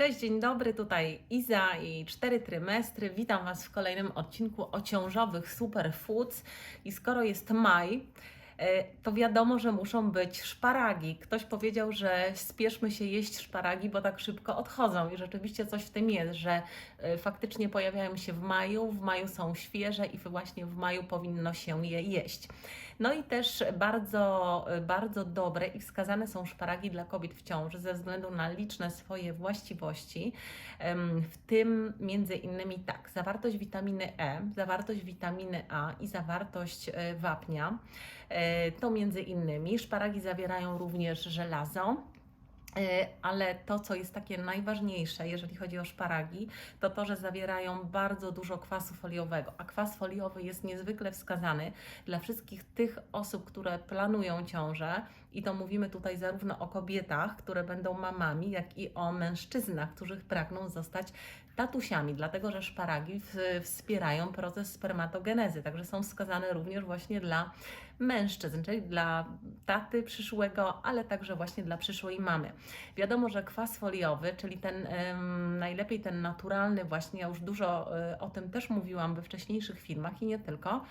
Cześć, dzień dobry, tutaj Iza i cztery trymestry. Witam Was w kolejnym odcinku o ciążowych superfoods. I skoro jest maj, e, to wiadomo, że muszą być szparagi. Ktoś powiedział, że spieszmy się jeść szparagi, bo tak szybko odchodzą. I rzeczywiście coś w tym jest, że e, faktycznie pojawiają się w maju, w maju są świeże i właśnie w maju powinno się je jeść. No i też bardzo, bardzo dobre i wskazane są szparagi dla kobiet w ciąży ze względu na liczne swoje właściwości, w tym między innymi tak, zawartość witaminy E, zawartość witaminy A i zawartość e, wapnia. E, To między innymi szparagi zawierają również żelazo. E, Ale to, co jest takie najważniejsze, jeżeli chodzi o szparagi, to to, że zawierają bardzo dużo kwasu foliowego. A kwas foliowy jest niezwykle wskazany dla wszystkich tych osób, które planują ciążę. I to mówimy tutaj zarówno o kobietach, które będą mamami, jak i o mężczyznach, którzy pragną zostać tatusiami, dlatego że szparagi w- wspierają proces spermatogenezy, także są wskazane również właśnie dla mężczyzn, czyli dla taty przyszłego, ale także właśnie dla przyszłej mamy. Wiadomo, że kwas foliowy, czyli ten em, najlepiej ten naturalny, właśnie ja już dużo e, o tym też mówiłam we wcześniejszych filmach i nie tylko.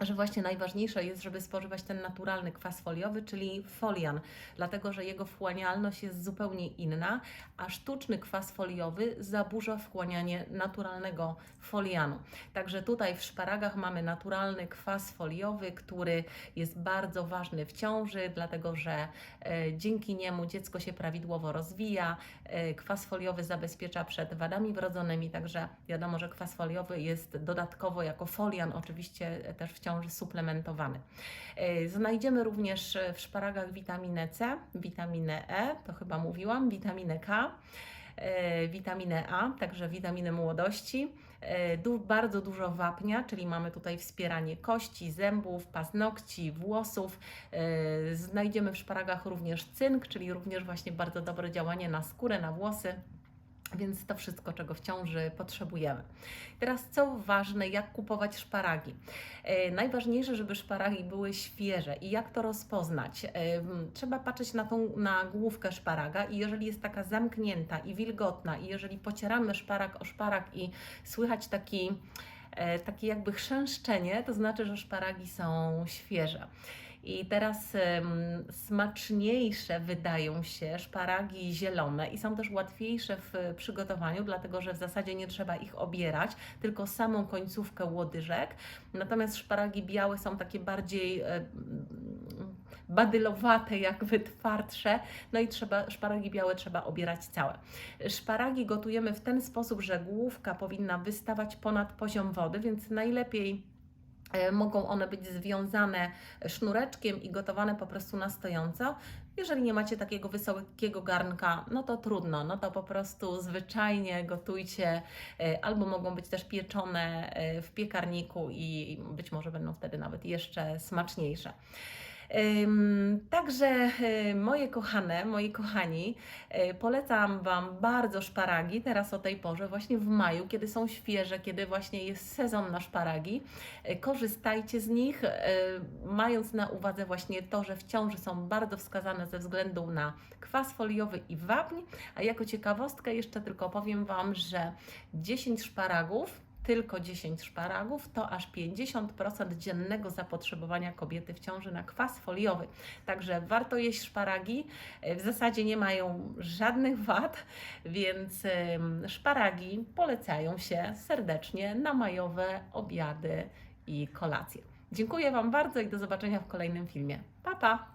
Że właśnie najważniejsze jest, żeby spożywać ten naturalny kwas foliowy, czyli folian, dlatego że jego wchłanialność jest zupełnie inna, a sztuczny kwas foliowy zaburza wchłanianie naturalnego folianu. Także tutaj w szparagach mamy naturalny kwas foliowy, który jest bardzo ważny w ciąży, dlatego że e, dzięki niemu dziecko się prawidłowo rozwija. E, kwas foliowy zabezpiecza przed wadami wrodzonymi, także wiadomo, że kwas foliowy jest dodatkowo jako folian oczywiście też w ciąży suplementowany. E, Znajdziemy również e, w szparagach witaminę C, witaminę E, to chyba mówiłam, witaminę K e, witaminę A, także witaminy młodości, bardzo dużo wapnia, czyli mamy tutaj wspieranie kości, zębów, paznokci, włosów. Znajdziemy w szparagach również cynk, czyli również właśnie bardzo dobre działanie na skórę, na włosy. Więc to wszystko, czego w ciąży potrzebujemy. Teraz, co ważne, jak kupować szparagi? E, najważniejsze, żeby szparagi były świeże. I jak to rozpoznać? E, trzeba patrzeć na tą na główkę szparaga i jeżeli jest taka zamknięta i wilgotna i jeżeli pocieramy szparag o szparag i słychać taki, e, takie jakby chrzęszczenie, to znaczy, że szparagi są świeże. I teraz em, smaczniejsze wydają się szparagi zielone i są też łatwiejsze w przygotowaniu, dlatego że w zasadzie nie trzeba ich obierać, tylko samą końcówkę łodyżek. Natomiast szparagi białe są takie bardziej mm, badylowate, jakby twardsze, no i trzeba, szparagi białe trzeba obierać całe. Szparagi gotujemy w ten sposób, że główka powinna wystawać ponad poziom wody, więc najlepiej Mogą one być związane sznureczkiem i gotowane po prostu na stojąco. Jeżeli nie macie takiego wysokiego garnka, no to trudno, no to po prostu zwyczajnie gotujcie, e, albo mogą być też pieczone e, w piekarniku i być może będą wtedy nawet jeszcze smaczniejsze. Także e, moje kochane, moi kochani, e, polecam Wam bardzo szparagi teraz o tej porze, właśnie w maju, kiedy są świeże, kiedy właśnie jest sezon na szparagi. E, Korzystajcie z nich, mając na uwadze właśnie to, że w ciąży są bardzo wskazane ze względu na kwas foliowy i wapń. A jako ciekawostkę jeszcze tylko powiem Wam, że 10 szparagów tylko 10 szparagów to aż 50% dziennego zapotrzebowania kobiety w ciąży na kwas foliowy. Także warto jeść szparagi. W zasadzie nie mają żadnych wad, więc szparagi polecają się serdecznie na majowe obiady i kolacje. Dziękuję Wam bardzo i do zobaczenia w kolejnym filmie. Pa, pa!